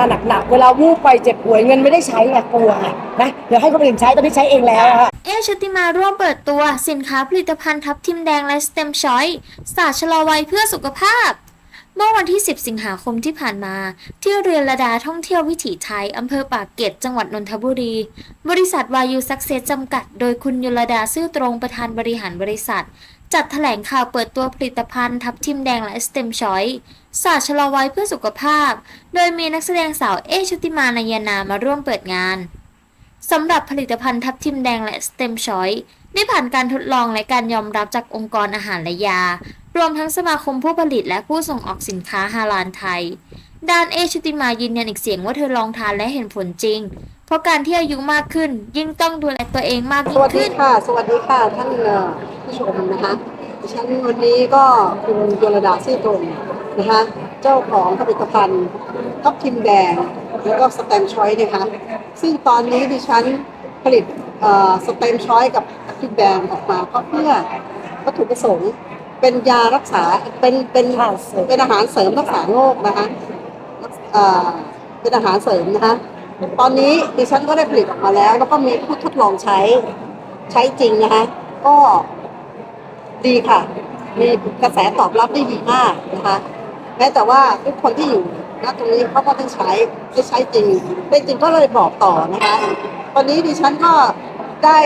านหนักๆ เวลาวูบไปเจ็บป่วยเงินไม่ได้ใช้ไงกลัวไงนะเดี๋ยวให้คนอื่นใช้ตอนนี้ใช้เองแล้วค่ะ เอชติมาร่วมเปิดตัวสินค้าผลิตภัณฑ์ทับทิมแดงและสเต็มชอยศาสตร์ชะลอวัยเพื่อสุขภาพ เมื่อวันที่ 10 สิงหาคมที่ผ่านมา ที่เรือนระดาท่องเที่ยววิถีไทย อำเภอปากเกร็ดจังหวัดนนทบุรี บริษัทวายูซักเซสจำกัด โดยคุณยุลดาซื่อตรงประธานบริหารบริษัท จัดแถลงข่าวเปิดตัวผลิตภัณฑ์ทับทิมแดงและสเต็มชอยศาสตร์ชะลอวัยเพื่อสุขภาพ โดยมีนักแสดงสาวเอชุติมานายนามาร่วมเปิดงานสำหรับผลิตภัณฑ์ทับทิมแดงและสเต็มชอยได้ผ่านการทดลองและการยอมรับจากองค์กรอาหารและยา รวมทั้งสมาคมผู้ผลิตและผู้ส่งออกสินค้าฮาลาลไทย ด้านเอชุติมายืนยันอีกเสียงว่าเธอลองทานและเห็นผลจริง เพราะการที่อายุมากขึ้น ยิ่งต้องดูแลตัวเองมากยิ่งวัสดีค่ะ สวัสดีค่ะท่านเอ่อ ผู้ชมนะคะดิฉันวันนี้ก็คุณยลดาซื่อตรงนะคะเจ้าของผลิตภัณฑ์ทับทิมแดงแล้วก็สเต็มชอยนะคะซึ่งตอนนี้ดิฉันผลิตเอ่อสเต็มชอยกับทับทิมแดงออกมาก็เพื่อวัตถุประสงค์เป็นยารักษาเป็นเป็นอาหารเสริมเป็นอาหารเสริมรักษาโรคนะคะเอ่อเป็นอาหารเสริมนะคะตอนนี้ดิฉันก็ได้ผลิตออกมาแล้ว แล้วก็มีผู้ทดลองใช้ใช้จริงนะคะก็ ดีค่ะ มีกระแสตอบรับได้ดีมากนะคะ แม้แต่ว่าทุกคนที่อยู่ณตรงนี้เขาก็ได้ใช้ได้ใช้จริงได้จริงก็เลยบอกต่อนะคะ ตอนนี้ดิฉันก็ได้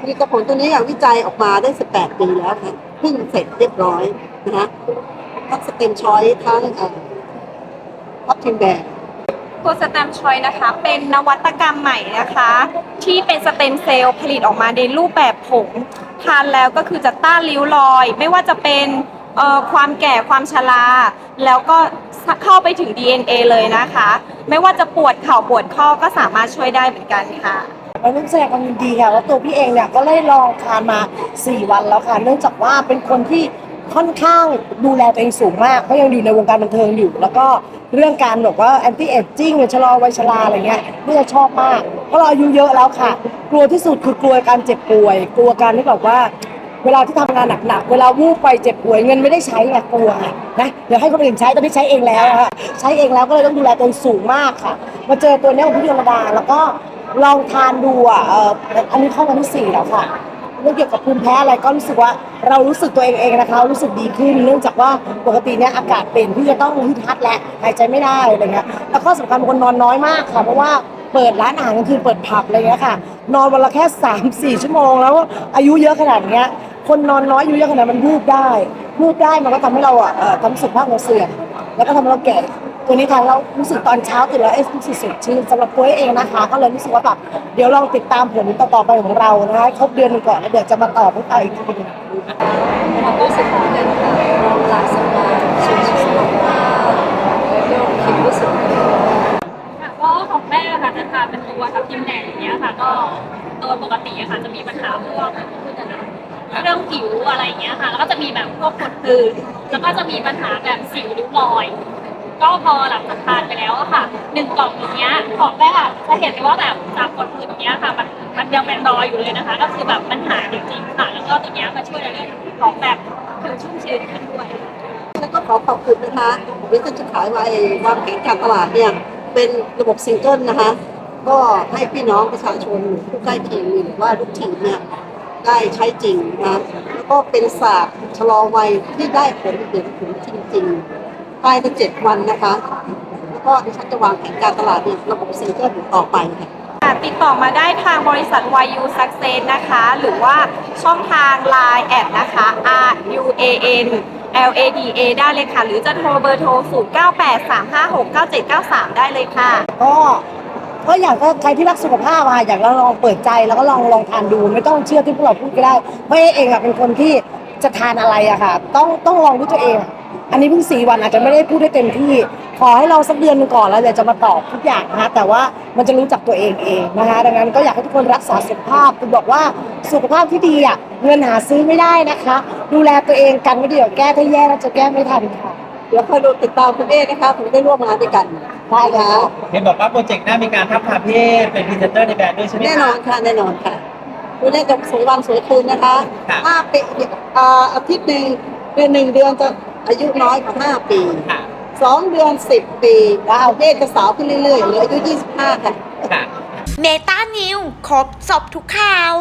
ผลิตผลตัวนี้อย่างวิจัยออกมาได้ 18 ปีแล้วค่ะเพิ่งเสร็จเรียบร้อยนะคะทั้งสเต็มชอยทั้งเอ่อพับทิมแดง ตัวสเต็มชอยนะคะ เป็นนวัตกรรมใหม่นะคะ ที่เป็นสเต็มเซลล์ผลิตออกมาในรูปแบบผงทานแล้วก็คือจะต้านริ้วรอย ไม่ว่าจะเป็นเอ่อความแก่ความชรา แล้วก็เข้าไปถึง DNA เลยนะคะ ไม่ว่าจะปวดเข่าปวดข้อก็สามารถช่วยได้เหมือนกันค่ะเราต้องแสดงความยินดีค่ะว่าตัวพี่เองเนี่ยก็ได้ลองทานมา 4 วันแล้วค่ะ เนื่องจากว่าเป็นคนที่ ค่อนข้างดูแลตัวเองสูงมากเพราะยังอยู่ในวงการบันเทิงอยู่ แล้วก็เรื่องการแบบว่าแอนตี้เอจจิ้งชะลอวัยชราอะไรเงี้ยนี่จะชอบมากเพราะเราอายุเยอะแล้วค่ะ กลัวที่สุดคือกลัวการเจ็บป่วย กลัวการที่แบบว่า เวลาที่ทำงานหนักๆ เวลาวูบไปเจ็บป่วยเงินไม่ได้ใช้ไงกลัวนะเดี๋ยวให้คนอื่นใช้ตอนนี้ใช้เองแล้วค่ะใช้เองแล้วก็เลยต้องดูแลตัวเองสูงมากค่ะ มาเจอตัวนี้ของพี่ธรรมดาแล้วก็ลองทานดูอะอันนี้เข้าวันที่สี่แล้วค่ะ รื่องเกี่ยวกับภูมิแพ้อะไรก็รู้สึกว่าเรารู้สึกตัวเองเองนะคะ รู้สึกดีขึ้นเนื่องจากว่าปกติเนี่ยอากาศเปลี่ยนพี่จะต้องฮึดฮัดและหายใจไม่ได้อะไรเงี้ยแล้วก็สำคัญคนนอนน้อยมากค่ะเพราะว่าเปิดร้านอาหารกลางคืนเปิดผับอะไรเงี้ยค่ะ นอนวันละแค่สามสี่ชั่วโมง แล้วอายุเยอะขนาดเนี้ยคนนอนน้อยอายู่เยอะขนาดมันวูบได้วูบได้มันก็ทำให้เราอะทำสุขภาพเราเสื่อมแล้วก็ทำให้เราแก่ ตัวนี้ทานแล้วรู้สึกตอนเช้าตื่นแล้วเอ๊ะรู้สึกสดชื่นสำหรับปุ้ยเองนะคะ ก็เลยรู้สึกว่าแบบเดี๋ยวลองติดตามผลต่อๆไปของเรานะคะครบเดือนหนึงก่อนแล้วเดี๋ยวจะมาต่อพวกเราอีกทีหนึง ความรู้สึกของเงินค่ะหลายสัปดาห์ชื่นชมมากๆแล้วก็คิดรู้สึกดี ค่ะก็ของแม่ค่ะจะทานเป็นตัวทับทิมแดงอย่างเงี้ยค่ะ ก็โดยปกติอะค่ะจะมีปัญหาพวกเรื่องผิวอะไรอย่างเงี้ยค่ะ แล้วก็จะมีแบบพวกผดผื่นแล้วก็จะมีปัญหาแบบสิวริ้วรอย ก็พอหลังจากทานไปแล้วอะค่ะหนึ่งกล่องอย่างเงี้ยของแม่อะจะเห็นเลยว่าแบบจากผดผื่นอย่างเงี้ยค่ะ มันมันยังเป็นรอยอยู่เลยนะคะ ก็คือแบบมันหายจริงๆค่ะ แล้วก็ตัวเนี้ยมาช่วยในเรื่องของแบบผิวชุ่มชื้นขึ้นด้วย แล้วก็ขอขอบคุณนะคะเดี๋ยวจะขายไว้วางแผนการตลาดเนี่ยเป็นระบบซิงเกิลนะคะ ก็ให้พี่น้องประชาชนผู้ใกล้เคียงหรือว่าลูกทีมเนี่ยได้ใช้จริงนะแล้วก็เป็นศาสตร์ชะลอวัยที่ได้ผลเห็นผลจริง ๆ ภายในเจ็ดวันนะคะ แล้วก็ดิฉันจะวางแผนการตลาดเนี่ยระบบซิงเกิลต่อไปค่ะค่ะติดต่อมาได้ทางบริษัท YU Success นะคะ หรือว่าช่องทาง Line แอดนะคะ R U A N L A D A ได้เลยค่ะ หรือจะโทรเบอร์โทร 0 9 8 3 5 6 9 7 9 3 ได้เลยค่ะ ก็ก็อยากก็ใครที่รักสุขภาพอะอยากลองลองเปิดใจแล้วก็ลองลองทานดูไม่ต้องเชื่อที่พวกเราพูดก็ได้เพราะเองอะเป็นคนที่จะทานอะไรอะค่ะ ต้องต้องลองด้วยตัวเอง อะอันนี้เพิ่งสี่วันอาจจะไม่ได้พูดได้เต็มที่ ขอให้เราสักเดือนหนึงก่อนแล้วเดี๋ยวจะมาตอบทุกอย่างนะคะแต่ว่ามันจะรู้จักตัวเองเองนะคะ ดังนั้นก็อยากให้ทุกคนรักษาสุขภาพคุณบอกว่าสุขภาพที่ดีอะเงินหาซื้อไม่ได้นะคะ ดูแลตัวเองกันไม่ดีเดี๋ยวแก้ถ้าแย่แล้วจะแก้ไม่ทันค่ะเดี๋ยวคอยดูติดตามคุณเอ๊นะคะผมได้ร่วมงานด้วยกันได้ค่ะเห็นบอกว่าโปรเจกต์หน้ามีการทับทามเพศเป็นพรีเซนเตอร์ในแบรนด์ด้วยใช่ไหมแน่คะนอนค่ะแน่นอนค่ะคุณเอ๊จะสวยวันสวยคืนนะคะค่ะ ห้าปีอ่าอาทิตย์หนึ่งเดือนหนึ่งเดือนจะ อายุน้อยกว่าห้าปีค่ะสองเดือนสิบปีว้าวเด็กจะสาวขึ้นเรื่อยๆเหลืออายุยี่สิบห้าค่ะ ค่ะ เมตานิวครบสอบทุกข่าว